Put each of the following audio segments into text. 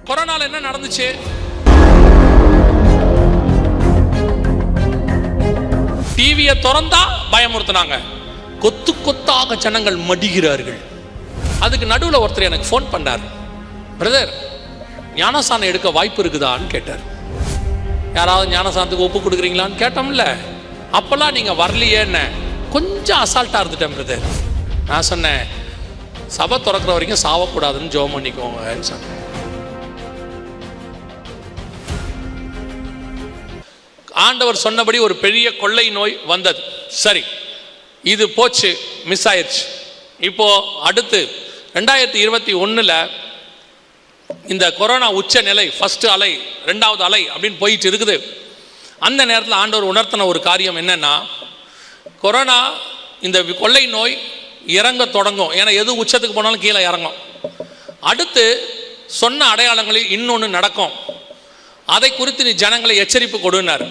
கொரோனால என்ன நடந்துச்சு? டிவியை திறந்தா பயமுறுத்துனாங்க. கொத்து கொத்தாக ஜனங்கள் மடிகிறார்கள். அதுக்கு நடுவில் ஒருத்தர் எனக்கு ஃபோன் பண்ணார். பிரதர் ஞானசானம் எடுக்க வாய்ப்பு இருக்குதான்னு கேட்டார். யாராவது ஞானசானத்துக்கு ஒப்பு கொடுக்குறீங்களான்னு கேட்டோம்ல. அப்போல்லாம் நீங்கள் வரலையேன்னு கொஞ்சம் அசால்ட்டாக இருந்துட்டேன் பிரதர் நான் சொன்னேன் சபை திறக்கிற வரைக்கும் சாவக்கூடாதுன்னு ஜோம் பண்ணிக்கோங்கன்னு சொன்னேன். ஆண்டவர் சொன்னபடி ஒரு பெரிய கொள்ளை நோய் வந்தது. சரி இது போச்சு மிஸ் ஆயிடுச்சு இப்போ அடுத்து ரெண்டாயிரத்தி இருபத்தி ஒன்றில் இந்த கொரோனா உச்ச நிலை ஃபஸ்ட்டு அலை ரெண்டாவது அலை அப்படின்னு போயிட்டு இருக்குது. அந்த நேரத்தில் ஆண்டவர் உணர்த்தின ஒரு காரியம் என்னென்னா கொரோனா இந்த கொள்ளை நோய் இறங்க தொடங்கும். ஏன்னா எது உச்சத்துக்கு போனாலும் கீழே இறங்கும். அடுத்து சொன்ன அடையாளங்களில் இன்னொன்று நடக்கும். அதை குறித்து நீ ஜனங்களை எச்சரிப்பு கொடுனார்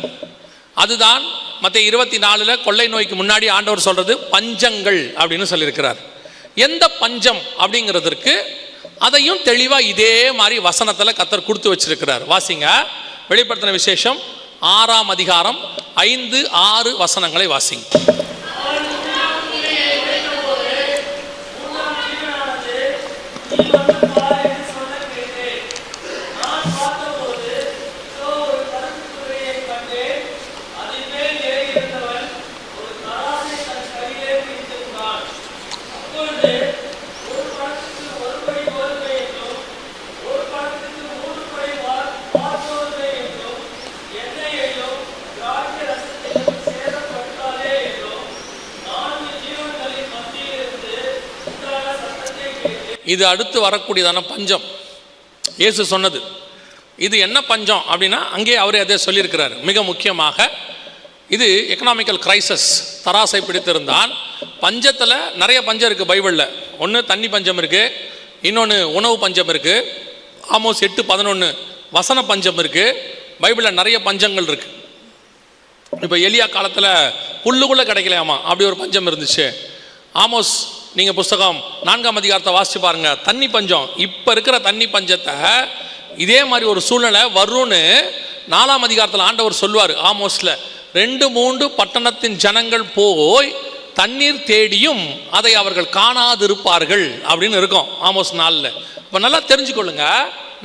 அதுதான் மற்ற இருபத்தி நாலில் கொள்ளை நோய்க்கு முன்னாடி ஆண்டவர் சொல்றது பஞ்சங்கள் அப்படின்னு சொல்லியிருக்கிறார். எந்த பஞ்சம் அப்படிங்கிறதுக்கு அதையும் தெளிவாக இதே மாதிரி வசனத்தில் கத்தர் கொடுத்து வச்சிருக்கிறார். வாசிங்க வெளிப்படுத்தின விசேஷம் ஆறாம் அதிகாரம் ஐந்து ஆறு வசனங்களை வாசிங்க. இது அடுத்து வரக்கூடியதான பஞ்சம். இயேசு சொன்னது இது என்ன பஞ்சம் அப்படின்னா அங்கே அவரே அதே சொல்லியிருக்கிறார். மிக முக்கியமாக இது எக்கனாமிக்கல் கிரைசஸ் தராசை பிடித்திருந்தான். பஞ்சத்தில் நிறைய பஞ்சம் இருக்குது பைபிளில். ஒன்று தண்ணி பஞ்சம் இருக்குது இன்னொன்று உணவு பஞ்சம் இருக்குது ஆமோஸ் எட்டு பதினொன்று வசன பஞ்சம் இருக்குது பைபிளில் நிறைய பஞ்சங்கள் இருக்குது இப்போ எலியா காலத்தில் புல்லுக்குள்ளே கிடைக்கலையாமா? அப்படி ஒரு பஞ்சம் இருந்துச்சு. ஆமோஸ் நீங்கள் புஸ்தகம் நான்காம் அதிகாரத்தை வாசிச்சு பாருங்க. தண்ணி பஞ்சம். இப்போ இருக்கிற தண்ணி பஞ்சத்தை இதே மாதிரி ஒரு சூழ்நிலை வரும்னு நாலாம் அதிகாரத்தில் ஆண்டவர் சொல்லுவார். ஆமோஸில் ரெண்டு மூன்று பட்டணத்தின் ஜனங்கள் போய் தண்ணீர் தேடியும் அதை அவர்கள் காணாதிருப்பார்கள் அப்படின்னு இருக்கும் ஆமோஸ் நாளில். இப்போ நல்லா தெரிஞ்சுக்கொள்ளுங்க.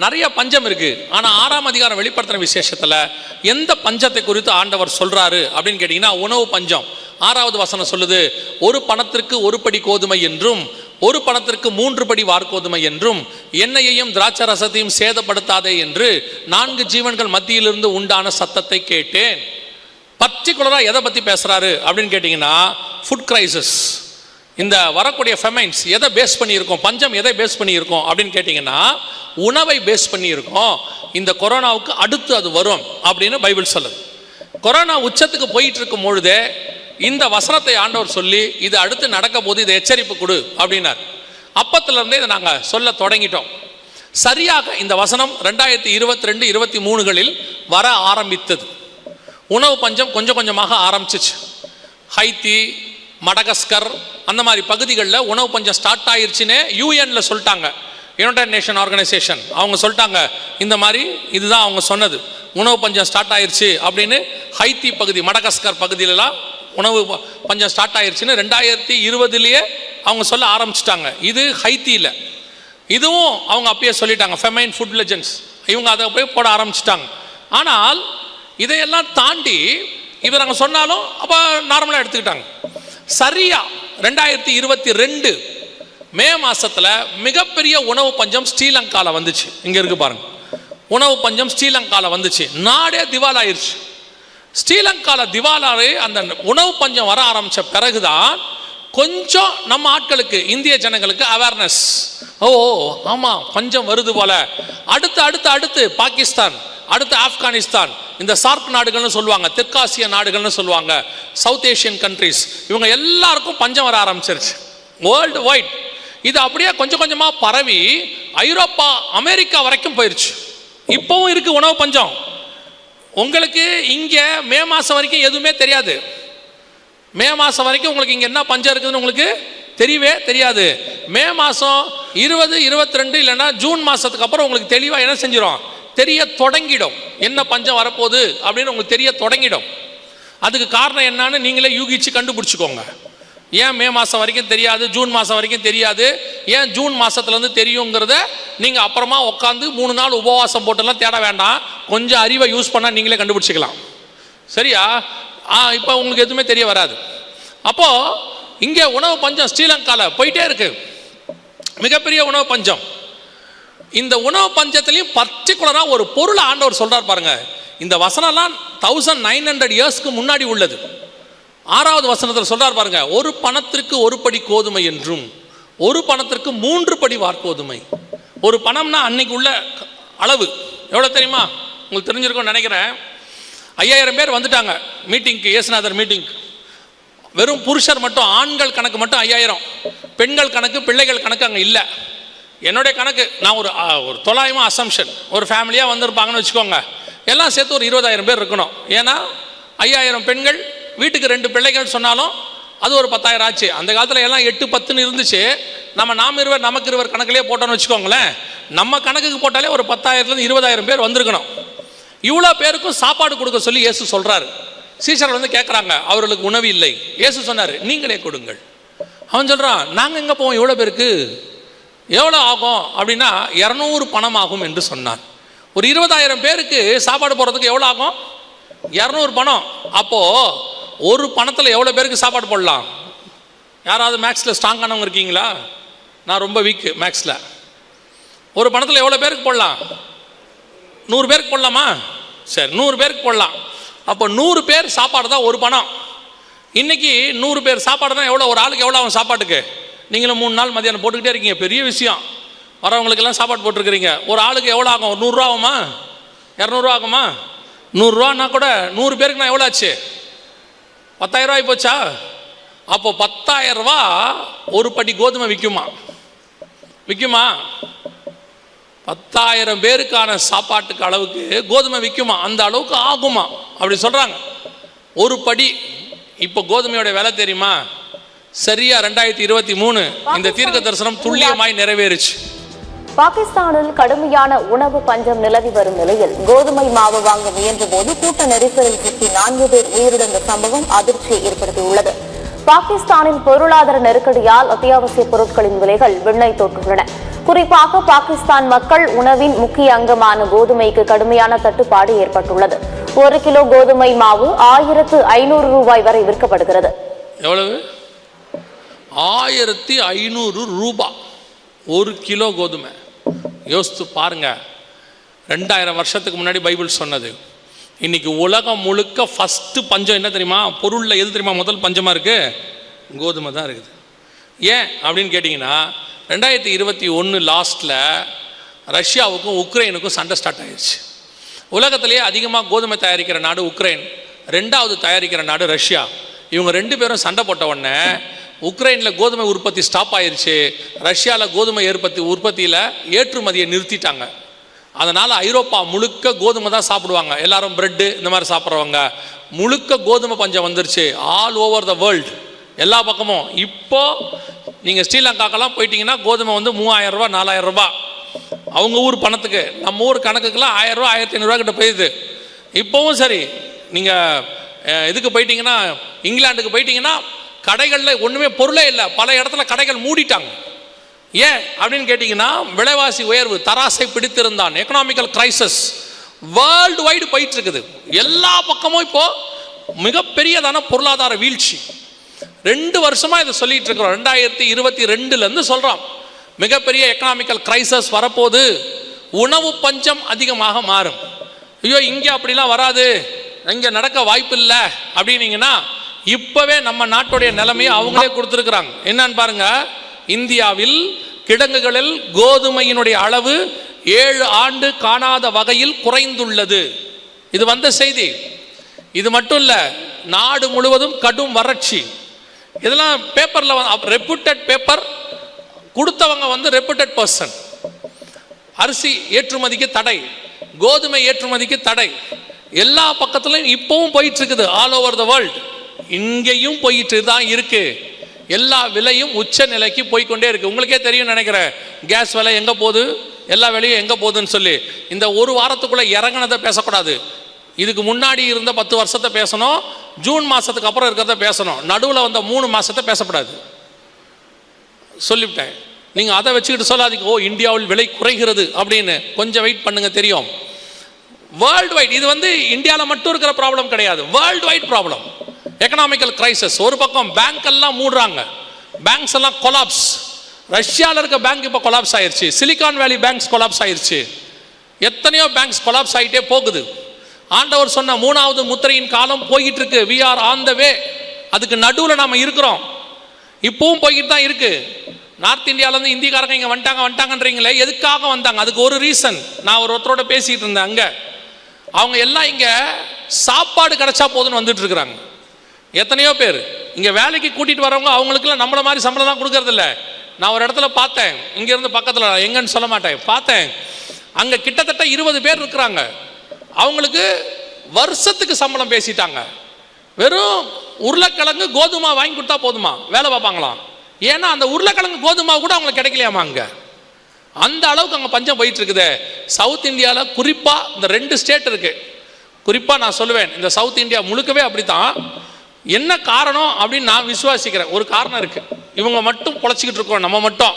நிறைய பஞ்சம் இருக்கு. ஆனால் ஆறாம் அதிகாரம் வெளிப்படுத்தின விசேஷத்தில் எந்த பஞ்சத்தை குறித்து ஆண்டவர் சொல்றாரு அப்படின்னு கேட்டிங்கன்னா உணவு பஞ்சம். ஆறாவது வசனம் சொல்லுது ஒரு பணத்திற்கு ஒரு படி கோதுமை என்றும் ஒரு பணத்திற்கு மூன்று படி வார்கோதுமை என்றும் எண்ணெயையும் திராட்சை ரசத்தையும் சேதப்படுத்தாதே என்று நான்கு ஜீவன்கள் மத்தியிலிருந்து உண்டான சத்தத்தை கேட்டேன். பர்டிகுலராக எதை பற்றி பேசுகிறாரு அப்படின்னு கேட்டிங்கன்னா ஃபுட் கிரைசிஸ். இந்த வரக்கூடிய ஃபெமைன்ஸ் எதை பேஸ் பண்ணியிருக்கோம் பஞ்சம் எதை பேஸ் பண்ணியிருக்கோம் அப்படின்னு கேட்டிங்கன்னா உணவை பேஸ் பண்ணியிருக்கோம். இந்த கொரோனாவுக்கு அடுத்து அது வரும் அப்படின்னு பைபிள் சொல்லுது. கொரோனா உச்சத்துக்கு போயிட்டு இருக்கும் பொழுதே இந்த வசனத்தை ஆண்டவர் சொல்லி இது அடுத்து நடக்க போது இதை எச்சரிப்பு கொடு அப்படின்னார். அப்பத்திலிருந்தே இதை நாங்கள் சொல்ல தொடங்கிட்டோம். சரியாக இந்த வசனம் ரெண்டாயிரத்தி இருபத்தி ரெண்டு இருபத்தி மூணுகளில் வர ஆரம்பித்தது. உணவு பஞ்சம் கொஞ்சம் கொஞ்சமாக ஆரம்பிச்சிச்சு. ஹைத்தி மடகஸ்கர் அந்த மாதிரி பகுதிகளில் உணவு பஞ்சம் ஸ்டார்ட் ஆயிருச்சுன்னு யூஎன்ல சொல்லிட்டாங்க. யுனைடெட் நேஷன் ஆர்கனைசேஷன் அவங்க சொல்லிட்டாங்க இந்த மாதிரி இதுதான் அவங்க சொன்னது. உணவு பஞ்சம் ஸ்டார்ட் ஆயிடுச்சு அப்படின்னு ஹைத்தி பகுதி மடகஸ்கர் பகுதியிலலாம் உணவு ப- பஞ்சம் ஸ்டார்ட் ஆயிடுச்சுன்னு ரெண்டாயிரத்தி இருபதுலேயே அவங்க சொல்ல ஆரம்பிச்சிட்டாங்க. இது ஹைத்தியில். இதுவும் அவங்க அப்பயே சொல்லிட்டாங்க ஃபெமைன் ஃபுட் லெஜன்ஸ் இவங்க அதை போய் போட ஆரம்பிச்சிட்டாங்க. ஆனால் இதையெல்லாம் தாண்டி இவர் அங்கே சொன்னாலும் அப்போ நார்மலாக எடுத்துக்கிட்டாங்க. சரியா ரெண்டாயிரத்தி இருபத்தி ரெண்டு மே மாசத்துல மிகப்பெரிய உணவு பஞ்சம் ஸ்ரீலங்காவில் வந்துச்சு. இங்க இருக்கு பாருங்க. உணவு பஞ்சம் ஸ்ரீலங்காவில் வந்துச்சு. நாடே திவால் ஆயிடுச்சு ஸ்ரீலங்கால திவாலாறு அந்த உணவு பஞ்சம் வர ஆரம்பிச்ச பிறகுதான் கொஞ்சம் நம்ம ஆட்களுக்கு இந்திய ஜனங்களுக்கு அவேர்னஸ் ஓ ஆமாம் பஞ்சம் வருது போல. அடுத்து அடுத்து அடுத்து பாகிஸ்தான் அடுத்து ஆப்கானிஸ்தான் இந்த சார்க் நாடுகள்னு சொல்லுவாங்க தெற்காசிய நாடுகள்னு சொல்லுவாங்க சவுத் ஏஷியன் கண்ட்ரிஸ் இவங்க எல்லாருக்கும் பஞ்சம் வர ஆரம்பிச்சிருச்சு. வேர்ல்டு வைட் இது அப்படியே கொஞ்சம் கொஞ்சமாக பரவி ஐரோப்பா அமெரிக்கா வரைக்கும் போயிருச்சு. இப்போவும் இருக்குது உணவு பஞ்சம். உங்களுக்கு இங்கே மே மாதம் வரைக்கும் எதுவுமே தெரியாது. மே மாதம் வரைக்கும் உங்களுக்கு இங்கே என்ன பஞ்சம் இருக்குதுன்னு உங்களுக்கு தெரியவே தெரியாது. மே மாதம் இருபது இருபத்தி ரெண்டு இல்லைன்னா ஜூன் மாதத்துக்கு அப்புறம் உங்களுக்கு தெளிவாக என்ன செஞ்சிடும் தெரிய தொடங்கிடும். என்ன பஞ்சம் வரப்போகுது அப்படின்னு உங்களுக்கு தெரிய தொடங்கிடும். அதுக்கு காரணம் என்னன்னு நீங்களே யூகிச்சு கண்டுபிடிச்சிக்கோங்க. ஏன் மே மாதம் வரைக்கும் தெரியாது ஜூன் மாதம் வரைக்கும் தெரியாது ஏன் ஜூன் மாதத்துலேருந்து தெரியுங்கிறத நீங்கள் அப்புறமா உட்காந்து மூணு நாள் உபவாசம் போட்டுலாம் தேட வேண்டாம். கொஞ்சம் அறிவை யூஸ் பண்ணால் நீங்களே கண்டுபிடிச்சிக்கலாம். சரியா? ஆ இப்போ உங்களுக்கு எதுவுமே தெரிய வராது. அப்போது இங்கே உணவு பஞ்சம் ஸ்ரீலங்காவில் போயிட்டே இருக்கு. மிகப்பெரிய உணவு பஞ்சம். இந்த உணவு பஞ்சத்துலேயும் பர்டிகுலராக ஒரு பொருளை ஆண்டவர் சொல்கிறார் பாருங்கள் இந்த வசனம்லாம் தௌசண்ட் நைன் ஹண்ட்ரட் இயர்ஸ்க்கு முன்னாடி உள்ளது. ஆறாவது வசனத்தில் சொல்றார் பாருங்க ஒரு பணத்திற்கு ஒரு படி கோதுமை என்றும் ஒரு பணத்திற்கு மூன்று படி வார்கோதுமை ஒரு பணம்னா அன்னைக்கு உள்ள அளவு. எவ்வளோ தெரியுமா? உங்களுக்கு தெரிஞ்சிருக்கும்னு நினைக்கிறேன். ஐயாயிரம் பேர் வந்துட்டாங்க மீட்டிங்க்கு இயேசுநாதர் மீட்டிங்க்கு வெறும் புருஷர் மட்டும் ஆண்கள் கணக்கு மட்டும் ஐயாயிரம். பெண்கள் கணக்கு பிள்ளைகள் கணக்கு அங்கே இல்லை. என்னுடைய கணக்கு நான் ஒரு ஒரு தொள்ளாயிரமா அசம்ஷன் ஒரு ஃபேமிலியாக வந்திருப்பாங்கன்னு வச்சுக்கோங்க. எல்லாம் சேர்த்து ஒரு இருபதாயிரம் பேர் இருக்கணும். ஏன்னா ஐயாயிரம் பெண்கள் வீட்டுக்கு ரெண்டு பிள்ளைகள் சொன்னாலும் அது ஒரு பத்தாயிரம் ஆச்சு. அந்த காலத்தில் எல்லாம் எட்டு பத்துன்னு இருந்துச்சு. நம்ம நாம் இருவர் நமக்கு இருவர் கணக்கிலே போட்டோம்னு வச்சுக்கோங்களேன். நம்ம கணக்குக்கு போட்டாலே ஒரு பத்தாயிரத்துலேருந்து இருபதாயிரம் பேர் வந்திருக்கணும். இவ்வளோ பேருக்கும் சாப்பாடு கொடுக்க சொல்லி இயேசு சொல்கிறாரு சீசர்கள் வந்து கேட்குறாங்க அவர்களுக்கு உணவு இல்லை. இயேசு சொன்னார் நீங்களே கொடுங்கள். அவன் சொல்கிறான் நாங்கள் எங்கே போவோம் எவ்வளோ பேருக்கு? எவ்வளோ ஆகும்? அப்படின்னா இரநூறு பணம் ஆகும் என்று சொன்னார் ஒரு இருபதாயிரம் பேருக்கு சாப்பாடு போடுறதுக்கு எவ்வளோ ஆகும்? இரநூறு பணம். அப்போது ஒரு பணத்தில் எவ்வளோ பேருக்கு சாப்பாடு போடலாம்? யாராவது மேக்ஸில் ஸ்ட்ராங்கானவங்க இருக்கீங்களா? நான் ரொம்ப வீக்கு மேக்ஸில் ஒரு பணத்தில் எவ்வளோ பேருக்கு போடலாம்? நூறு பேருக்கு போடலாமா? சரி நூறு பேருக்கு போடலாம். அப்போ நூறு பேர் சாப்பாடு தான் ஒரு பணம். இன்றைக்கி நூறு பேர் சாப்பாடுனா எவ்வளோ ஒரு ஆளுக்கு எவ்வளோ ஆகும் சாப்பாட்டுக்கு? நீங்களும் மூணு நாள் மதியானம் போட்டுக்கிட்டே இருக்கீங்க. பெரிய விஷயம். வரவங்களுக்கெல்லாம் சாப்பாடு போட்டிருக்கிறீங்க. ஒரு ஆளுக்கு எவ்வளோ ஆகும்? ஒரு நூறுரூவா ஆகுமா? இரநூறுவா ஆகுமா? நூறுரூவான்னா கூட நூறு பேருக்கு நான் எவ்வளோ ஆச்சு? பத்தாயிரம் ரூபாய் போச்சா? அப்போ பத்தாயிரம் ரூபா ஒரு படி கோதுமை விற்குமா விற்குமா பத்தாயிரம் பேருக்கான சாப்பாட்டுக்கு அளவுக்கு கோதுமை விற்குமா அந்த அளவுக்கு ஆகுமா? அப்படி சொல்றாங்க. ஒரு படி இப்போ கோதுமையோட விலை தெரியுமா? சரியா ரெண்டாயிரத்தி இருபத்தி மூணு. இந்த தீர்க்க தரிசனம் துல்லியமாய் நிறைவேறுச்சு. பாகிஸ்தானில் கடுமையான உணவு பஞ்சம் நிலவி வரும் நிலையில் கோதுமை மாவு வாங்க முயன்றபோது கூட்ட நெரிசலில் சிக்கி நான்கு பேர் உயிரிழந்த சம்பவம் அதிர்ச்சியை ஏற்படுத்தியுள்ளது. பாகிஸ்தானில் பொருளாதார நெருக்கடியால் அத்தியாவசிய பொருட்களின் விலைகள் விண்ணை தோற்றுள்ளன. குறிப்பாக பாகிஸ்தான் மக்கள் உணவின் முக்கிய அங்கமான கோதுமைக்கு கடுமையான தட்டுப்பாடு ஏற்பட்டுள்ளது. ஒரு கிலோ கோதுமை மாவு ஆயிரத்து ஐநூறு ரூபாய் வரை விற்கப்படுகிறது. எவ்வளவு? ஆயிரத்தி ஐநூறு ரூபா. ஒரு கிலோ கோதுமை. யோசித்து பாருங்கள் ரெண்டாயிரம் வருஷத்துக்கு முன்னாடி பைபிள் சொன்னது. இன்னைக்கு உலகம் முழுக்க ஃபஸ்ட்டு பஞ்சம் என்ன தெரியுமா? பொருளில் எது தெரியுமா? முதல் பஞ்சமாக இருக்கு? கோதுமை தான் இருக்குது. ஏன்? அப்படின்னு கேட்டிங்கன்னா ரெண்டாயிரத்தி இருபத்தி ஒன்று லாஸ்ட்டில் ரஷ்யாவுக்கும் உக்ரைனுக்கும் சண்டை ஸ்டார்ட் ஆயிடுச்சு உலகத்திலேயே அதிகமாக கோதுமை தயாரிக்கிற நாடு உக்ரைன். ரெண்டாவது தயாரிக்கிற நாடு ரஷ்யா. இவங்க ரெண்டு பேரும் சண்டை போட்ட உடனே உக்ரைனில் கோதுமை உற்பத்தி ஸ்டாப் ஆயிடுச்சு ரஷ்யாவில் கோதுமை ஏற்பத்தி உற்பத்தியில் ஏற்றுமதியை நிறுத்திட்டாங்க. அதனால் ஐரோப்பா முழுக்க கோதுமை தான் சாப்பிடுவாங்க. எல்லாரும் பிரெட்டு இந்த மாதிரி சாப்பிட்றவங்க. முழுக்க கோதுமை பஞ்சம் வந்துருச்சு. ஆல் ஓவர் த வேர்ல்டு எல்லா பக்கமும். இப்போ நீங்கள் ஸ்ரீலங்காக்கெல்லாம் போயிட்டீங்கன்னா கோதுமை வந்து மூவாயிரம் ரூபா நாலாயிரம் ரூபா அவங்க ஊர் பணத்துக்கு. நம்ம ஊர் கணக்குக்கெல்லாம் ஆயிரம் ரூபா ஆயிரத்தி ஐநூறுரூவா கிட்ட போயிடுது. இப்போவும் சரி. நீங்கள் இதுக்கு போயிட்டீங்கன்னா இங்கிலாந்துக்கு போயிட்டீங்கன்னா கடைகளில் ஒன்றுமே பொருளே இல்லை. பல இடத்துல கடைகள் மூடிட்டாங்க. ஏன் அப்படின்னு கேட்டிங்கன்னா விலைவாசி உயர்வு தராசை பிடித்திருந்தான். எக்கனாமிக்கல் கிரைசஸ் வேர்ல்டு வைடு போயிட்டு இருக்குது எல்லா பக்கமும் இப்போது மிகப்பெரியதான பொருளாதார வீழ்ச்சி. ரெண்டு வருஷமாக இதை சொல்லிட்டு இருக்கிறோம். ரெண்டாயிரத்தி இருபத்தி ரெண்டுலேருந்து சொல்கிறோம் மிகப்பெரிய எக்கனாமிக்கல் கிரைசஸ் வரப்போகுது. உணவு பஞ்சம் அதிகமாக மாறும். ஐயோ இங்கே அப்படிலாம் வராது. இங்கே நடக்க வாய்ப்பு இல்லை அப்படின்னீங்கன்னா இப்போவே நம்ம நாட்டுடைய நிலைமையை அவங்களே கொடுத்துருக்குறாங்க. என்னன்னு பாருங்க இந்தியாவில் கிடங்குகளில் கோதுமையினுடைய அளவு ஏழு ஆண்டு காணாத வகையில் குறைந்துள்ளது. இது வந்த செய்தி. இது மட்டும் இல்லை நாடு முழுவதும் கடும் வறட்சி. இதெல்லாம் பேப்பரில் ரெப்யூட்டட் பேப்பர் கொடுத்தவங்க வந்து ரெப்யூட்டட் பர்சன் அரிசி ஏற்றுமதிக்கு தடை கோதுமை ஏற்றுமதிக்கு தடை. எல்லா பக்கத்துலையும் இப்பவும் போயிட்டு இருக்குது ஆல் ஓவர் த வேர்ல்டு இங்கேயும் போயிட்டு தான் இருக்கு. எல்லா விலையும் உச்ச நிலைக்கு போய்க்கொண்டே இருக்கு. உங்களுக்கே தெரியும் நினைக்கிறேன். கேஸ் விலை எங்கே போகுது? எல்லா விலையும் எங்கே போகுதுன்னு சொல்லி. இந்த ஒரு வாரத்துக்குள்ளே இறங்குனதை பேசக்கூடாது. இதுக்கு முன்னாடி இருந்த பத்து வருஷத்தை பேசணும். ஜூன் மாதத்துக்கு அப்புறம் இருக்கிறத பேசணும். நடுவில் வந்த மூணு மாதத்தை பேசக்கூடாது சொல்லிவிட்டேன். நீங்கள் அதை வச்சுக்கிட்டு சொல்லாதீங்க. ஓ இந்தியாவில் விலை குறைகிறது அப்படின்னு. கொஞ்சம் வெயிட் பண்ணுங்க தெரியும். வேர்ல்டு வைட் இது வந்து இந்தியாவில் மட்டும் இருக்கிற ப்ராப்ளம் கிடையாது. World wide problem economical crisis ஒரு பக்கம் பேங்க் எல்லாம் மூடுறாங்க. பேங்க்ஸ் எல்லாம் கொலாப்ஸ் ரஷ்யாவில் இருக்க பேங்க் இப்போ கொலாப்ஸ் ஆயிருச்சு. சிலிகான் வேலி பேங்க்ஸ் கொலாப்ஸ் ஆயிடுச்சு எத்தனையோ பேங்க்ஸ் கொலாப்ஸ் ஆகிட்டே போகுது. ஆண்டவர் சொன்ன மூணாவது முத்திரையின் காலம் போய்கிட்டு இருக்கு. We are on the way அதுக்கு நடுவில் நாம் இருக்கிறோம். இப்பவும் போய்கிட்டு தான் இருக்கு. நார்த் இந்தியாவிலேருந்து இந்திக்காரங்க இங்கே வந்துட்டாங்க வந்துட்டாங்கன்றீங்களே எதுக்காக வந்தாங்க? அதுக்கு ஒரு ரீசன் நான் ஒரு ஒருத்தரோட பேசிக்கிட்டு இருந்தேன் அங்கே. அவங்க எல்லாம் இங்கே சாப்பாடு கிடைச்சா போதுன்னு வந்துட்டு இருக்கிறாங்க. எத்தனையோ பேர். இங்கே வேலைக்கு கூட்டிகிட்டு வரவங்க அவங்களுக்குலாம் நம்மள மாதிரி சம்பளம் தான் கொடுக்கறதில்ல நான் ஒரு இடத்துல பார்த்தேன். இங்கேருந்து பக்கத்தில் எங்கன்னு சொல்ல மாட்டேன். பார்த்தேன். அங்கே கிட்டத்தட்ட இருபது பேர் இருக்கிறாங்க. அவங்களுக்கு வருஷத்துக்கு சம்பளம் பேசிட்டாங்க. வெறும் உருளைக்கிழங்கு கோதுமை வாங்கி கொடுத்தா போதுமா? வேலை பார்ப்பாங்களாம். ஏன்னா அந்த உருளைக்கிழங்கு கோதுமா கூட அவங்களுக்கு கிடைக்கலையாமா அங்கே? அந்த அளவுக்கு அங்கே பஞ்சம் போயிட்டு இருக்குது சவுத் இந்தியாவில் குறிப்பாக இந்த ரெண்டு ஸ்டேட் இருக்கு. குறிப்பாக நான் சொல்லுவேன் இந்த சவுத் இந்தியா முழுக்கவே அப்படித்தான். என்ன காரணம் அப்படின்னு நான் விசுவாசிக்கிறேன். ஒரு காரணம் இருக்கு. இவங்க மட்டும் குழச்சிக்கிட்டு இருக்கோம் நம்ம மட்டும்.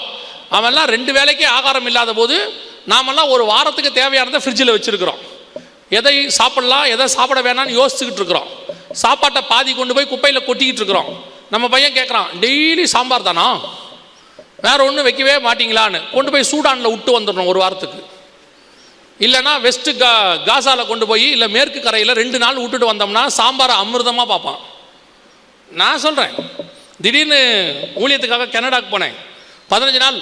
அவன்லாம் ரெண்டு வேலைக்கே ஆகாரம் இல்லாத போது நாமெல்லாம் ஒரு வாரத்துக்கு தேவையானதை ஃப்ரிட்ஜில் வச்சுருக்குறோம். எதை சாப்பிட்லாம் எதை சாப்பிட வேணாம்னு யோசிச்சுக்கிட்டு இருக்கிறோம். சாப்பாட்டை பாதி கொண்டு போய் குப்பையில் கொட்டிக்கிட்டு இருக்கிறோம். நம்ம பையன் கேட்குறான் டெய்லி சாம்பார் தானா? வேற ஒன்றும் வைக்கவே மாட்டீங்களான்னு. கொண்டு போய் சூடானில் விட்டு வந்துடணும் ஒரு வாரத்துக்கு. இல்லைன்னா வெஸ்ட்டு கா காசாவில் கொண்டு போய் இல்லை மேற்கு கரையில் ரெண்டு நாள் விட்டுட்டு வந்தோம்னா சாம்பாரை அமிர்தமாக பார்ப்பான். நான் சொல்கிறேன் திடீர்னு ஊழியத்துக்காக கனடாவுக்கு போனேன். பதினஞ்சு நாள்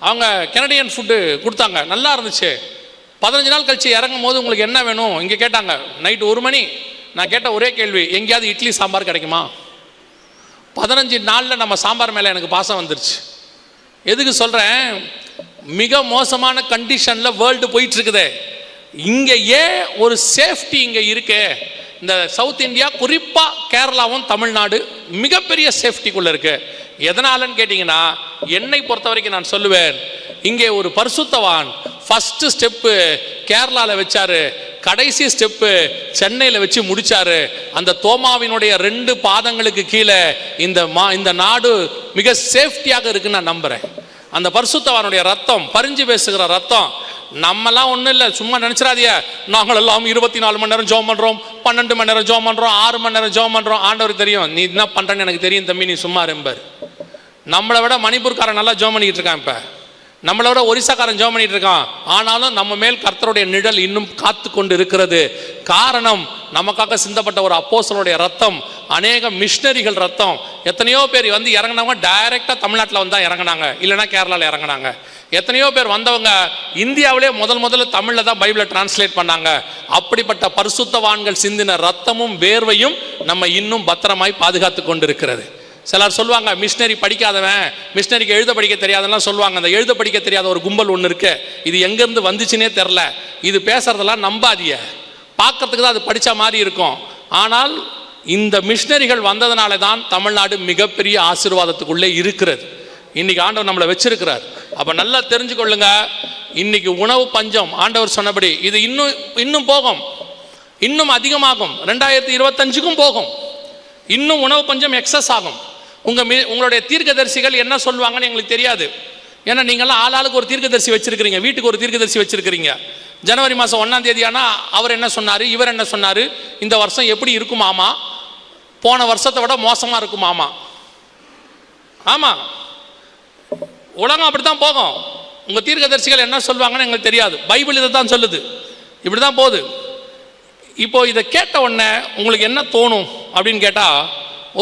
அவங்க கெனடியன் ஃபுட்டு கொடுத்தாங்க. நல்லா இருந்துச்சு. பதினஞ்சு நாள் கழித்து இறங்கும் போது உங்களுக்கு என்ன வேணும்? இங்கே கேட்டாங்க. நைட்டு ஒரு மணி. நான் கேட்ட ஒரே கேள்வி எங்கேயாவது இட்லி சாம்பார் கிடைக்குமா? பதினஞ்சு நாளில் நம்ம சாம்பார் மேலே எனக்கு பாசம் வந்துருச்சு. எதுக்கு சொல்கிறேன் மிக மோசமான கண்டிஷனில் வேர்ல்டு போயிட்டுருக்குது இங்கே ஏன் ஒரு சேஃப்டி இங்கே இருக்கே? இந்த சவுத் இந்தியா குறிப்பாக கேரளாவும் தமிழ்நாடு மிகப்பெரிய சேஃப்டிக்குள்ளே இருக்கு. எதனாலன்னு கேட்டிங்கன்னா என்னை பொறுத்த வரைக்கும் நான் சொல்லுவேன் இங்கே ஒரு பரிசுத்தவான் ஃபஸ்ட்டு ஸ்டெப்பு கேரளாவில் வச்சாரு கடைசி ஸ்டெப்பு சென்னையில் வச்சு முடிச்சாரு. அந்த தோமாவினுடைய ரெண்டு பாதங்களுக்கு கீழே இந்த மா இந்த நாடு மிக சேஃப்டியாக இருக்குன்னு நான் நம்புகிறேன் அந்த பரிசுத்தவானுடைய ரத்தம் பறிஞ்சு பேசுகிற ரத்தம் நம்மலாம் ஒன்றும் இல்லை சும்மா நினச்சிடாதிய நாங்கள் எல்லாம் இருபத்தி நாலு மணி நேரம் ஜோம் பண்ணுறோம் பன்னெண்டு மணி நேரம் ஜோம் பண்ணுறோம் ஆறு மணி நேரம் ஜோம் பண்ணுறோம் ஆண்டவர் தெரியும். நீ என்ன பண்ணுறேன்னு எனக்கு தெரியும் தம்பி நீ சும்மா ரெம்பர் நம்மளை விட மணிப்பூர்காரன் நல்லா ஜோம் பண்ணிக்கிட்டு இருக்கான் இப்போ. நம்மளை விட ஒரிசாக்காரன் ஜோம் பண்ணிட்டு இருக்கான். ஆனாலும் நம்ம மேல் கர்த்தருடைய நிழல் இன்னும் காத்து கொண்டு இருக்கிறது. காரணம் நமக்காக சிந்தப்பட்ட ஒரு அப்போசனுடைய ரத்தம் அநேக மிஷினரிகள் ரத்தம். எத்தனையோ பேர் வந்து இறங்குனவங்க டைரெக்டாக தமிழ்நாட்டில் வந்து தான் இறங்குனாங்க. இல்லைன்னா கேரளாவில் இறங்குனாங்க. எத்தனையோ பேர் வந்தவங்க இந்தியாவிலே முதல் முதல்ல தமிழில் தான் பைபிளை டிரான்ஸ்லேட் பண்ணாங்க. அப்படிப்பட்ட பரிசுத்தவான்கள் சிந்தின ரத்தமும் வேர்வையும் நம்ம இன்னும் பத்திரமாய் பாதுகாத்து கொண்டிருக்கிறது. சிலர் சொல்லுவாங்க மிஷினரி படிக்காதவன் மிஷினரிக்கு எழுத படிக்க தெரியாதெல்லாம் சொல்லுவாங்க அந்த எழுத படிக்க தெரியாத ஒரு கும்பல் ஒன்று இருக்கு. இது எங்கேருந்து வந்துச்சுன்னே தெரில. இது பேசுறதெல்லாம் நம்பாதிய பார்க்கறதுக்கு தான் அது படித்த மாதிரி இருக்கும். ஆனால் இந்த மிஷினரிகள் வந்ததுனால தான் தமிழ்நாடு மிகப்பெரிய ஆசீர்வாதத்துக்குள்ளே இருக்கிறது. இன்னைக்கு ஆண்டவர் நம்மளை வச்சிருக்கிறார். அப்போ நல்லா தெரிஞ்சுக்கொள்ளுங்க. இன்னைக்கு உணவு பஞ்சம் ஆண்டவர் சொன்னபடி இது இன்னும் இன்னும் போகும். இன்னும் அதிகமாகும். ரெண்டாயிரத்தி இருபத்தஞ்சுக்கும் போகும். இன்னும் உணவு பஞ்சம் எக்ஸஸ் ஆகும். உங்கள் மீ உங்களுடைய தீர்க்கதரிசிகள் என்ன சொல்லுவாங்கன்னு எங்களுக்கு தெரியாது. ஏன்னா நீங்கள்லாம் ஆளாளுக்கு ஒரு தீர்க்கதரிசி வச்சிருக்கிறீங்க வீட்டுக்கு ஒரு தீர்க்கதரிசி வச்சிருக்கிறீங்க. ஜனவரி மாதம் ஒன்றாம் தேதி ஆனால் அவர் என்ன சொன்னார் இவர் என்ன சொன்னார் இந்த வருஷம் எப்படி இருக்குமாமா போன வருஷத்தை விட மோசமாக இருக்குமாமா ஆமாம் உலகம் அப்படி தான் போகும். உங்கள் தீர்க்கதரிசிகள் என்ன சொல்லுவாங்கன்னு எங்களுக்கு தெரியாது. பைபிள் இதை தான் சொல்லுது. இப்படி தான் போகுது. இப்போ இதை கேட்ட உடனே உங்களுக்கு என்ன தோணும் அப்படின்னு கேட்டால்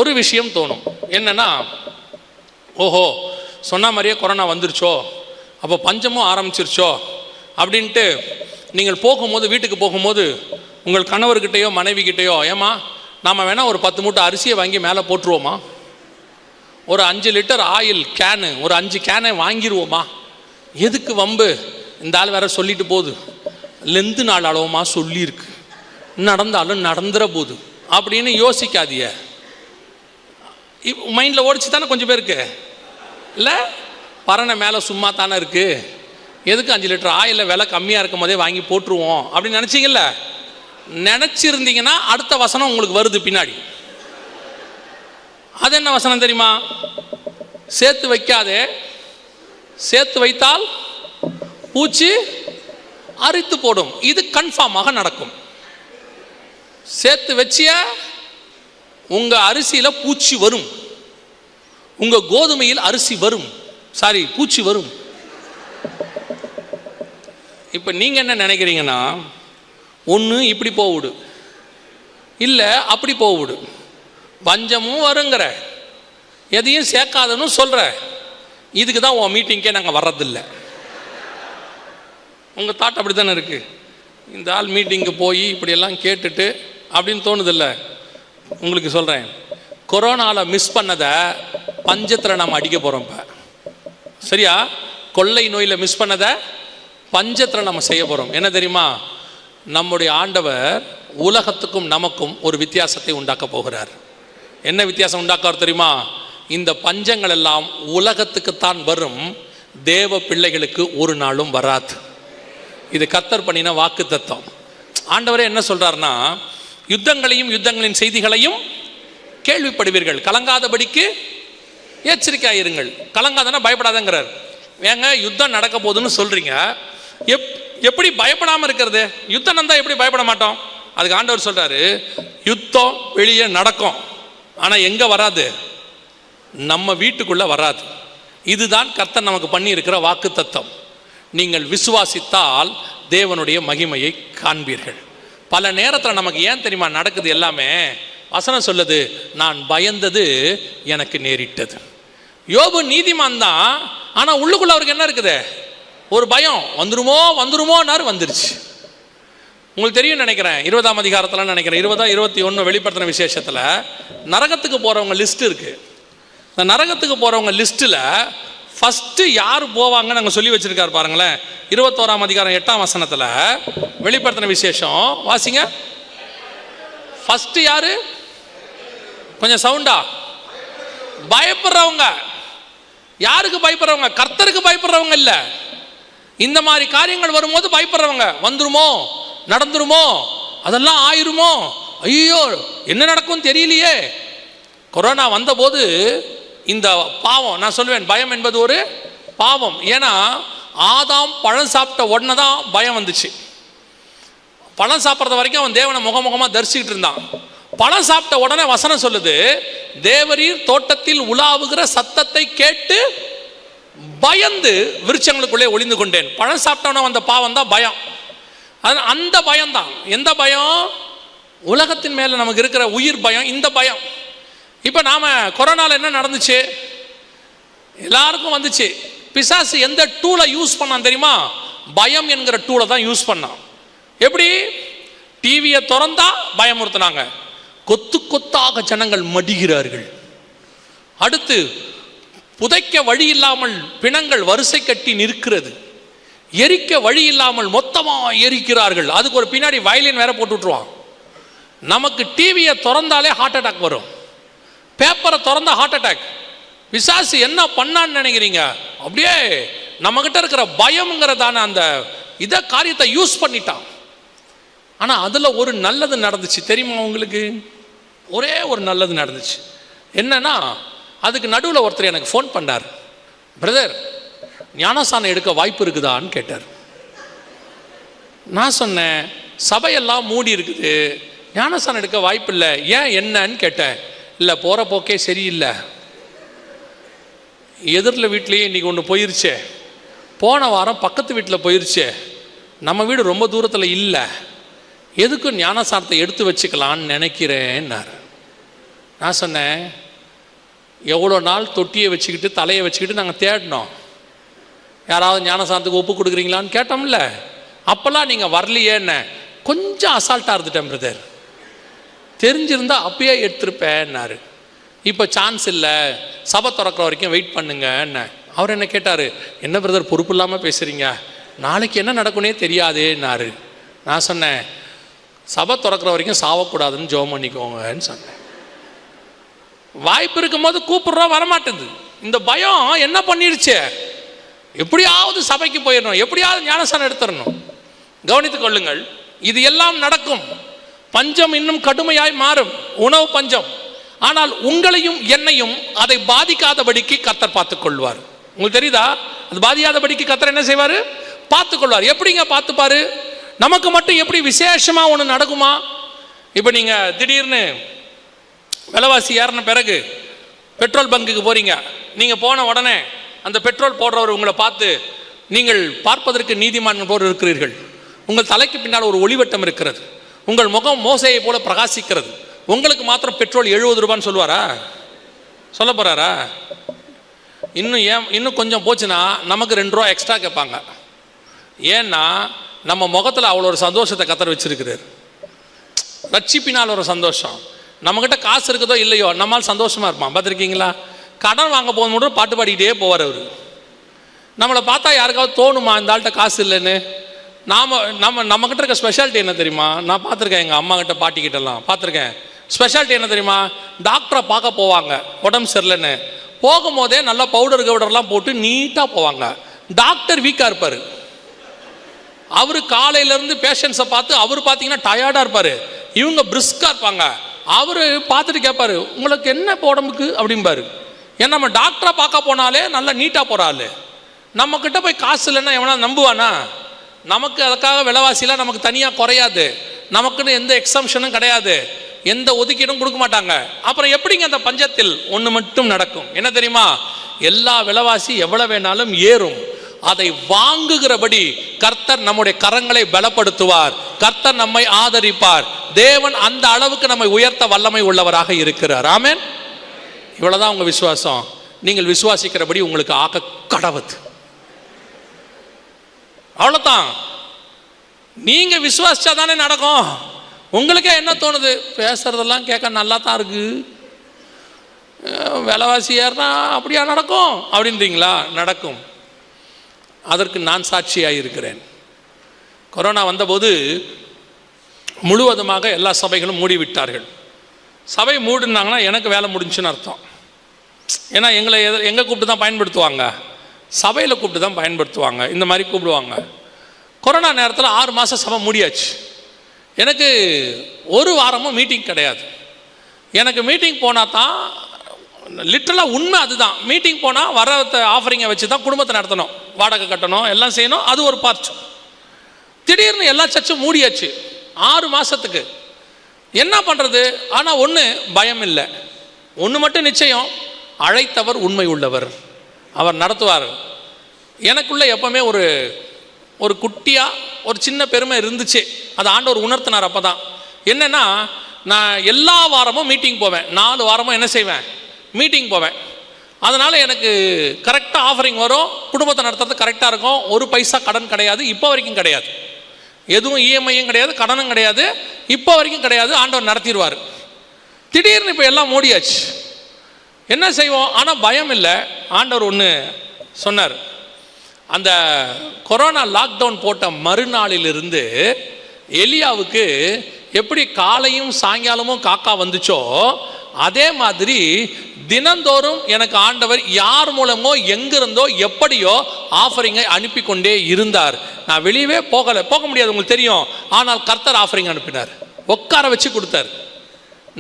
ஒரு விஷயம் தோணும். என்னன்னா ஓஹோ சொன்ன மாதிரியே கொரோனா வந்துருச்சோ? அப்போ பஞ்சமும் ஆரம்பிச்சிருச்சோ? அப்படின்ட்டு நீங்கள் போகும்போது வீட்டுக்கு போகும்போது உங்கள் கணவர்கிட்டையோ மனைவிக்கிட்டேயோ ஏமா நாம் வேணால் ஒரு பத்து மூட்டை அரிசியை வாங்கி மேலே போட்டுருவோமா? ஒரு அஞ்சு லிட்டர் ஆயில் கேனு ஒரு அஞ்சு கேனை வாங்கிடுவோமா எதுக்கு வம்பு? இந்த ஆள் வேற சொல்லிட்டு போகுது. லெந்து நாள் அளவுமா சொல்லியிருக்கு. நடந்தாலும் நடந்துற போகுது. அப்படின்னு யோசிக்காதிய மைண்டில் ஓடிச்சு தானே கொஞ்சம் பேருக்கு? இல்லை? பறனை மேலே சும்மா தானே இருக்குது எதுக்கு அஞ்சு லிட்டர் ஆயில் விலை கம்மியாக இருக்கும் போதே வாங்கி போட்டுருவோம் அப்படின்னு நினச்சிங்கல்ல? நினச்சிருந்தீங்கன்னா அடுத்த வசனம் உங்களுக்கு வருது பின்னாடி. அது என்ன வசனம் தெரியுமா? சேர்த்து வைக்காதே. சேர்த்து வைத்தால் பூச்சி அரித்து போடும். இது கன்ஃபார்மாக நடக்கும். சேர்த்து வச்சிய உங்கள் அரிசியில் பூச்சி வரும். உங்கள் கோதுமையில் அரிசி வரும். சாரி பூச்சி வரும். இப்போ நீங்கள் என்ன நினைக்கிறீங்கன்னா ஒன்று இப்படி போவிடு. இல்லை அப்படி போவிடு. பஞ்சமும் வருங்கிற. எதையும் சேர்க்காதன்னு சொல்கிற இதுக்கு தான் உன் மீட்டிங்கே நாங்கள் வர்றதில்லை. உங்கள் தாட் அப்படி தானே இருக்குது இந்த ஆள் மீட்டிங்க்கு போய் இப்படியெல்லாம் கேட்டுட்டு அப்படின்னு தோணுதில்லை. உங்களுக்கு சொல்கிறேன் கொரோனாவில் மிஸ் பண்ணதை பஞ்சத்தில் நம்ம அடிக்க போகிறோம் இப்போ. சரியா? கொள்ளை நோயில் மிஸ் பண்ணதை பஞ்சத்தில் நம்ம செய்ய போகிறோம் என்ன தெரியுமா? நம்முடைய ஆண்டவர் உலகத்துக்கும் நமக்கும் ஒரு வித்தியாசத்தை உண்டாக்க போகிறார். என்ன வித்தியாசம் உண்டாக்குவார் தெரியுமா? இந்த பஞ்சங்கள் எல்லாம் உலகத்துக்குத்தான் வரும். தேவ பிள்ளைகளுக்கு ஒரு நாளும் வராது. இது கத்தர் பண்ணின வாக்கு தத்துவம் ஆண்டவரே என்ன சொல்றாருன்னா யுத்தங்களையும் யுத்தங்களின் செய்திகளையும் கேள்விப்படுவீர்கள். கலங்காதபடிக்கு எச்சரிக்கையாயிருங்கள். கலங்காதனா பயப்படாதங்கிறார். ஏங்க யுத்தம் நடக்க போகுதுன்னு சொல்றீங்க. எப் எப்படி பயப்படாமல் இருக்கிறது? யுத்தம் நடந்தால் எப்படி பயப்பட மாட்டோம்? அதுக்கு ஆண்டவர் சொல்றாரு யுத்தம் வெளியே நடக்கும். ஆனால் எங்க வராது? நம்ம வீட்டுக்குள்ள வராது. இதுதான் கர்த்தர் நமக்கு பண்ணியிருக்கிற வாக்கு தத்துவம் நீங்கள் விசுவாசித்தால் தேவனுடைய மகிமையை காண்பீர்கள். பல நேரத்தில் நமக்கு ஏன் தெரியுமா நடக்குது எல்லாமே? வசனம் சொல்லுது நான் பயந்தது எனக்கு நேரிட்டது. யோபு நீதிமான் தான் ஆனால் உள்ளுக்குள்ள அவருக்கு என்ன இருக்குது? ஒரு பயம் வந்துருமோ வந்துருமோன்னாரு வந்துருச்சு. உங்களுக்கு தெரியும் நினைக்கிறேன் இருபதாம் அதிகாரத்தில் நினைக்கிறேன் இருபதா இருபத்தி ஒன்று வெளிப்படுத்தின விசேஷத்தில் நரகத்துக்கு போகிறவங்க லிஸ்ட் இருக்குது இந்த நரகத்துக்கு போகிறவங்க லிஸ்ட்டில் ஃபஸ்ட்டு யார் போவாங்கன்னு நாங்கள் சொல்லி வச்சிருக்காரு பாருங்களேன். இருபத்தோராம் அதிகாரம் எட்டாம் வசனத்தில் வெளிப்படுத்தின விசேஷம். வாசிங்க. ஃபஸ்ட்டு யார்? கொஞ்சம் சவுண்டா பயப்படுறவங்க. யாருக்கு பயப்படுறவங்க? கர்த்தருக்கு பயப்படுறவங்க இல்லை. இந்த மாதிரி காரியங்கள் வரும்போது பயப்படுறவங்க. வந்துருமோ? நடந்துருமோ? அதெல்லாம் ஆயிருமோ? ஐயோ என்ன நடக்கும் தெரியலையே. கொரோனா வந்தபோது இந்த பாவம் நான் சொல்லுவேன் பயம் என்பது ஒரு பாவம். ஏன்னா ஆதாம் பழம் சாப்பிட்ட உடனே தான் பயம் வந்துச்சு. பழம் சாப்பிட்றது வரைக்கும் அவன் தேவனை முகமுகமாக தரிசிக்கிட்டு இருந்தான். பழம் சாப்பிட்ட உடனே வசனம் சொல்லுது தேவரீர் தோட்டத்தில் உலாவுகிற சத்தத்தை கேட்டு பயந்து விருச்சங்களுக்குள்ளே ஒளிந்து கொண்டேன். பழம் சாப்பிட்டவன வந்த பாவம் தான் பயம். அது அந்த பயம்தான் எந்த பயம்? உலகத்தின் மேலே நமக்கு இருக்கிற உயிர் பயம் இந்த பயம். இப்போ நாம் கொரோனாவில் என்ன நடந்துச்சு? எல்லாருக்கும் வந்துச்சு. பிசாசு எந்த டூலை யூஸ் பண்ணான் தெரியுமா? பயம் என்கிற டூலை தான் யூஸ் பண்ணான். எப்படி? டிவியை திறந்தா பயமுறுத்தினாங்க. கொத்து கொத்தாக ஜனங்கள் மடிகிறார்கள். அடுத்து புதைக்க வழி இல்லாமல் பிணங்கள் வரிசை கட்டி நிற்கிறது. எரிக்க வழி இல்லாமல் மொத்தமாக எரிக்கிறார்கள். அதுக்கு ஒரு பின்னாடி வயலின் வேற போட்டு விட்ருவான் நமக்கு டிவியை திறந்தாலே ஹார்ட் அட்டாக் வரும். பேப்பரை திறந்த ஹார்ட் அட்டாக் பிசாசு என்ன பண்ணான்னு நினைக்கிறீங்க? அப்படியே நம்மகிட்ட இருக்கிற பயம்ங்கிறதான அந்த இதை காரியத்தை யூஸ் பண்ணிட்டான். ஆனால் அதில் ஒரு நல்லது நடந்துச்சு. தெரியுமா உங்களுக்கு? ஒரே ஒரு நல்லது நடந்துச்சு. என்னன்னா அதுக்கு நடுவில் ஒருத்தர் எனக்கு ஃபோன் பண்ணார். பிரதர் ஞானசானம் எடுக்க வாய்ப்பு இருக்குதான்னு கேட்டார். நான் சொன்னேன் சபையெல்லாம் மூடி இருக்குது. ஞானசானம் எடுக்க வாய்ப்பு இல்லை ஏன் என்னன்னு கேட்டேன். இல்லை போகிற போக்கே சரியில்லை. எதிரில் வீட்லேயே இன்றைக்கி ஒன்று போயிருச்சே. போன வாரம் பக்கத்து வீட்டில் போயிருச்சே. நம்ம வீடு ரொம்ப தூரத்தில் இல்லை. எதுக்கு ஞானசாரத்தை எடுத்து வச்சுக்கலான்னு நினைக்கிறேன்னார். நான் சொன்னேன் எவ்வளோ நாள் தொட்டியை வச்சுக்கிட்டு தலையை வச்சுக்கிட்டு நாங்கள் தேடினோம் யாராவது ஞானசாரத்துக்கு ஒப்பு கொடுக்குறீங்களான்னு கேட்டோம்ல. அப்போல்லாம் நீங்கள் வரலையேன்னு. கொஞ்சம் அசால்ட்டாக இருந்துட்டேன் பிரதர் தெரிஞ்சிருந்தா அப்பயே எடுத்திருப்பேன்னாரு. இப்போ சான்ஸ் இல்லை. சபை திறக்கிற வரைக்கும் வெயிட் பண்ணுங்கன்னு. அவர் என்ன கேட்டார் என்ன பிரதர் பொறுப்பு இல்லாமல் பேசுகிறீங்க நாளைக்கு என்ன நடக்கும்னே தெரியாதேன்னாரு. நான் சொன்னேன் சபை திறக்கிற வரைக்கும் சாவக்கூடாதுன்னு ஜெபம் பண்ணிக்கோங்கன்னு சொன்னேன். வாய்ப்பு இருக்கும்போது கூப்பிட்றோம் வரமாட்டேது இந்த பயம் என்ன பண்ணிடுச்சு எப்படியாவது சபைக்கு போயிடணும். எப்படியாவது ஞானசானம் எடுத்துடணும். கவனித்துக் கொள்ளுங்கள் இது எல்லாம் நடக்கும். பஞ்சம் இன்னும் கடுமையாய் மாறும். உணவு பஞ்சம். ஆனால் உங்களையும் என்னையும் அதை பாதிக்காதபடிக்கு கத்தர் பார்த்துக் கொள்வார் உங்களுக்கு தெரியுதா? அது பாதிக்காதபடிக்கு கத்தர் என்ன செய்வார்? பார்த்துக் கொள்வார் எப்படிங்க பார்த்துப்பாரு? நமக்கு மட்டும் எப்படி விசேஷமாக ஒன்று நடக்குமா? இப்போ நீங்கள் திடீர்னு விலைவாசி ஏறின பிறகு பெட்ரோல் பங்குக்கு போகிறீங்க நீங்கள் போன உடனே அந்த பெட்ரோல் போடுறவர் உங்களை பார்த்து நீங்கள் பார்ப்பதற்கு நீதிமான் போல் இருக்கிறீர்கள். உங்கள் தலைக்கு பின்னால் ஒரு ஒளிவட்டம் இருக்கிறது. உங்கள் முகம் மோசையை போல பிரகாசிக்கிறது. உங்களுக்கு மாத்திரம் பெட்ரோல் எழுபது ரூபான்னு சொல்லுவாரா? சொல்ல போறாரா? இன்னும் ஏன் இன்னும் கொஞ்சம் போச்சுன்னா நமக்கு ரெண்டு ரூபா எக்ஸ்ட்ரா கேட்பாங்க. ஏன்னா நம்ம முகத்தில் அவ்வளோ ஒரு சந்தோஷத்தை கத்தர் வச்சிருக்கிறார். ரட்சிப்பினால் ஒரு சந்தோஷம். நம்மக்கிட்ட காசு இருக்குதோ இல்லையோ நம்மால் சந்தோஷமாக இருப்பான். பார்த்துருக்கீங்களா? கடன் வாங்க போகும் மட்டும் பாட்டு பாடிக்கிட்டே போவார் அவர். நம்மளை பார்த்தா யாருக்காவது தோணுமா இந்த ஆள்கிட்ட காசு இல்லைன்னு? நாம் நம்ம நம்மக்கிட்ட இருக்க ஸ்பெஷாலிட்டி என்ன தெரியுமா? நான் பார்த்துருக்கேன் எங்கள் அம்மா கிட்ட பாட்டி கிட்டலாம் பார்த்துருக்கேன். ஸ்பெஷாலிட்டி என்ன தெரியுமா? டாக்டரை பார்க்க போவாங்க. உடம்பு சரியில்லைன்னு. போகும்போதே நல்லா பவுடர் கவுடர்லாம் போட்டு நீட்டாக போவாங்க. டாக்டர் வீக்காக இருப்பார். அவர் காலையிலேருந்து பேஷண்ட்ஸை பார்த்து அவர் பார்த்தீங்கன்னா டயர்டாக இருப்பார். இவங்க பிரிஸ்காக இருப்பாங்க. அவர் பார்த்துட்டு கேட்பார் உங்களுக்கு என்ன இப்போ உடம்புக்கு? அப்படிம்பாரு. ஏன்னா நம்ம டாக்டரை பார்க்க போனாலே நல்லா நீட்டாக போகிறாள் நம்மக்கிட்ட போய் காசு இல்லைன்னா எவனா நம்புவானா? நமக்கு அதுக்காக விலைவாசிலாம் நமக்கு தனியாக குறையாது. நமக்குன்னு எந்த எக்ஸம்ஷனும் கிடையாது. எந்த ஒதுக்கீடும் கொடுக்க மாட்டாங்க. அப்புறம் எப்படிங்க அந்த பஞ்சத்தில் ஒன்று மட்டும் நடக்கும்? என்ன தெரியுமா? எல்லா விலைவாசி எவ்வளோ வேணாலும் ஏறும். அதை வாங்குகிறபடி கர்த்தர் நம்முடைய கரங்களை பலப்படுத்துவார். கர்த்தர் நம்மை ஆதரிப்பார். தேவன் அந்த அளவுக்கு நம்மை உயர்த்த வல்லமை உள்ளவராக இருக்கிறார். ஆமேன்? இவ்வளோதான் உங்கள் விசுவாசம். நீங்கள் விசுவாசிக்கிறபடி உங்களுக்கு ஆக்க கடவுது. அவ்வளோதான் நீங்கள் விசுவாசிச்சா தானே நடக்கும். உங்களுக்கே என்ன தோணுது? பேசுறதெல்லாம் கேட்க நல்லா தான் இருக்கு விலைவாசி ஏறினா அப்படியா நடக்கும்? அப்படின்றீங்களா? நடக்கும். அதற்கு நான் சாட்சியாக இருக்கிறேன். கொரோனா வந்தபோது முழுவதுமாக எல்லா சபைகளும் மூடிவிட்டார்கள். சபை மூடினாங்கன்னா எனக்கு வேலை முடிஞ்சுன்னு அர்த்தம். ஏன்னா எங்களை எது எங்கே கூப்பிட்டு தான் பயன்படுத்துவாங்க? சபையில் கூப்பிட்டு தான் பயன்படுத்துவாங்க. இந்த மாதிரி கூப்பிடுவாங்க. கொரோனா நேரத்தில் ஆறு மாதம் சபை முடியாச்சு. எனக்கு ஒரு வாரமும் மீட்டிங் கிடையாது. எனக்கு மீட்டிங் போனால் தான் லிட்டரலாக உண்மை அதுதான். மீட்டிங் போனால் வர ஆஃபரிங்கை வச்சு தான் குடும்பத்தை நடத்தணும். வாடகை கட்டணும் எல்லாம் செய்யணும். அது ஒரு பார்ட் திடீர்னு எல்லா சர்ச்சும் மூடியாச்சு. ஆறு மாதத்துக்கு என்ன பண்ணுறது ஆனால் ஒன்று பயம் இல்லை. ஒன்று மட்டும் நிச்சயம் அழைத்தவர் உண்மை உள்ளவர். அவர் நடத்துவார். எனக்குள்ளே எப்பவுமே ஒரு ஒரு குட்டியாக ஒரு சின்ன பெருமை இருந்துச்சு. அது ஆண்டவர் உணர்த்தினார் அப்போ தான் என்னென்னா நான் எல்லா வாரமும் மீட்டிங் போவேன். நாலு வாரமும் என்ன செய்வேன்? மீட்டிங் போவேன். அதனால் எனக்கு கரெக்டாக ஆஃபரிங் வரும். குடும்பத்தை நடத்துறது கரெக்டாக இருக்கும். ஒரு பைசா கடன் கிடையாது. இப்போ வரைக்கும் கிடையாது. எதுவும் இஎம்ஐயும் கிடையாது. கடனும் கிடையாது. இப்போ வரைக்கும் கிடையாது. ஆண்டவர் நடத்திடுவார். திடீர்னு இப்போ எல்லாம் மூடியாச்சு. என்ன செய்வோம்? ஆனால் பயம் இல்லை. ஆண்டவர் ஒன்று சொன்னார். அந்த கொரோனா லாக்டவுன் போட்ட மறுநாளிலிருந்து எலியாவுக்கு எப்படி காலையும் சாயங்காலமும் காக்கா வந்துச்சோ அதே மாதிரி தினந்தோறும் எனக்கு ஆண்டவர் யார் மூலமோ எங்கிருந்தோ எப்படியோ ஆஃபரிங்கை அனுப்பி கொண்டே இருந்தார். நான் வெளியவே போகலை. போக முடியாது உங்களுக்கு தெரியும். ஆனால் கர்த்தர் ஆஃபரிங் அனுப்பினார். உட்கார வச்சு கொடுத்தார்.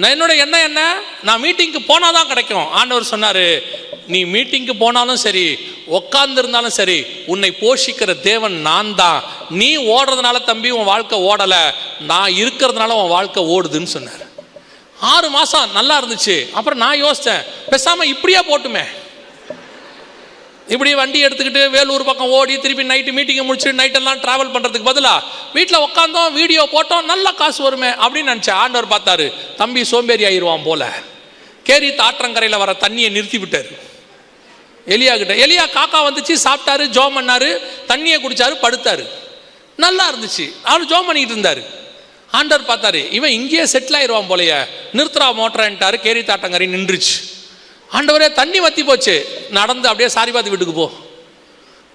நான் என்னோட எண்ணம் என்ன? நான் மீட்டிங்க்கு போனால் தான் கிடைக்கும். ஆண்டவர் சொன்னார் நீ மீட்டிங்க்கு போனாலும் சரி உட்காந்துருந்தாலும் சரி உன்னை போஷிக்கிற தேவன் நான் தான் நீ ஓடுறதுனால தம்பி உன் வாழ்க்கை ஓடலை. நான் இருக்கிறதுனால உன் வாழ்க்கை ஓடுதுன்னு சொன்னார். ஆறு மாதம் நல்லா இருந்துச்சு. அப்புறம் நான் யோசித்தேன் பேசாமல் இப்படியே போட்டுமே. இப்படி வண்டி எடுத்துக்கிட்டு வேலூர் பக்கம் ஓடி திருப்பி நைட்டு மீட்டிங்கை முடிச்சுட்டு நைட்டெல்லாம் ட்ராவல் பண்ணுறதுக்கு பதிலாக வீட்டில் உட்காந்தோம் வீடியோ போட்டோம் நல்ல காசு வருமே அப்படின்னு நினச்சேன் ஆண்டவர் பார்த்தாரு தம்பி சோம்பேறி ஆயிடுவான் போல. கேரி தாற்றங்கரையில் வர தண்ணியை நிறுத்தி விட்டார். எலியா கிட்ட எலியா காக்கா வந்துச்சு சாப்பிட்டாரு ஜோம் பண்ணாரு தண்ணியை குடிச்சாரு படுத்தாரு. நல்லா இருந்துச்சு. அவர் ஜோம் பண்ணிக்கிட்டு இருந்தார். ஆண்டவர் பார்த்தாரு இவன் இங்கேயே செட்டில் ஆயிடுவான் போலயே நிறுத்துறா மோட்டரன்ட்டாரு கேரி தாட்டங்கரை நின்றுச்சு. ஆண்டவரே தண்ணி வத்தி போச்சு. நடந்து அப்படியே சாரிபாத்து வீட்டுக்கு போ.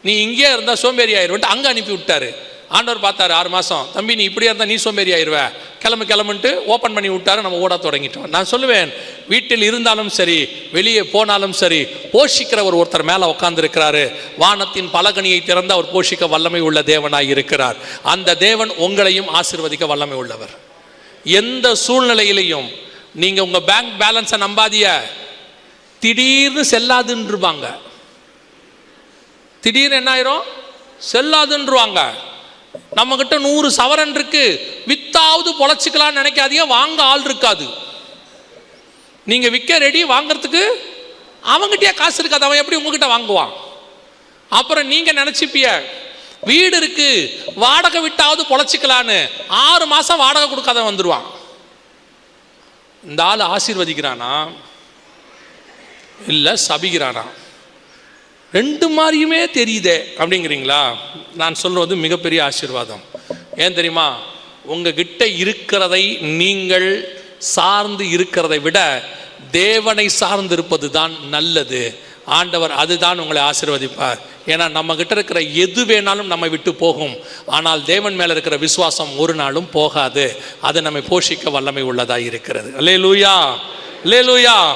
நீ இங்கேயே இருந்தால் சோம்பேறி ஆயிடுவன்ட்டு அங்கே அனுப்பி விட்டாரு. ஆண்டவர் பார்த்தாரு ஆறு மாதம் தம்பி நீ இப்படியே இருந்தால் நீ சோம்பேறி ஆயிடுவ கிளம்பு கிளம்புன்ட்டு ஓப்பன் பண்ணி விட்டாரு நம்ம ஓட தொடங்கிட்டோம். நான் சொல்லுவேன் வீட்டில் இருந்தாலும் சரி வெளியே போனாலும் சரி போஷிக்கிறவர் ஒருத்தர் மேலே உட்காந்துருக்கிறாரு வானத்தின் பலகனியை திறந்து அவர் போஷிக்க வல்லமை உள்ள தேவனாய் இருக்கிறார். அந்த தேவன் உங்களையும் ஆசீர்வதிக்க வல்லமை உள்ளவர். எந்த சூழ்நிலையிலையும் நீங்கள் உங்கள் பேங்க் பேலன்ஸை நம்பாதிய திடீர்னு செல்லாதுன்றுவாங்க. திடீர்னு என்ன ஆயிரும்? செல்லாதுன்றுவாங்க. நம்மக்கிட்ட நூறு சவரன் இருக்கு. வித்தாவது பொழைச்சிக்கலாம்னு நினைக்காதீங்க. வாங்க ஆள் இருக்காது. நீங்க விற்க ரெடி வாங்குறதுக்கு அவங்ககிட்டயே காசு இருக்காது. அவன் எப்படி உங்ககிட்ட வாங்குவான்? அப்புறம் நீங்க நினைச்சிப்பிய வீடு இருக்கு. வாடகை விட்டாவது பொழைச்சிக்கலான்னு ஆறு மாசம் வாடகை கொடுக்காத வந்துடுவான் இந்த ஆள் ஆசீர்வதிக்கிறானா? இல்லை சபிக்கிறானா? ரெண்டு மாதிரியுமே தெரியுதே அப்படிங்கிறீங்களா? நான் சொல்வது மிகப்பெரிய ஆசீர்வாதம். ஏன் தெரியுமா? உங்ககிட்ட இருக்கிறதை நீங்கள் சார்ந்து இருக்கிறதை விட தேவனை சார்ந்து இருப்பது தான் நல்லது. ஆண்டவர் அதுதான் உங்களை ஆசீர்வதிப்பார். ஏன்னா நம்ம கிட்ட இருக்கிற எது வேணாலும் நம்மை விட்டு போகும். ஆனால் தேவன் மேலே இருக்கிற விசுவாசம் ஒரு நாளும் போகாது. அது நம்மை போஷிக்க வல்லமை உள்ளதாக இருக்கிறது. லே லூயா லே லூயா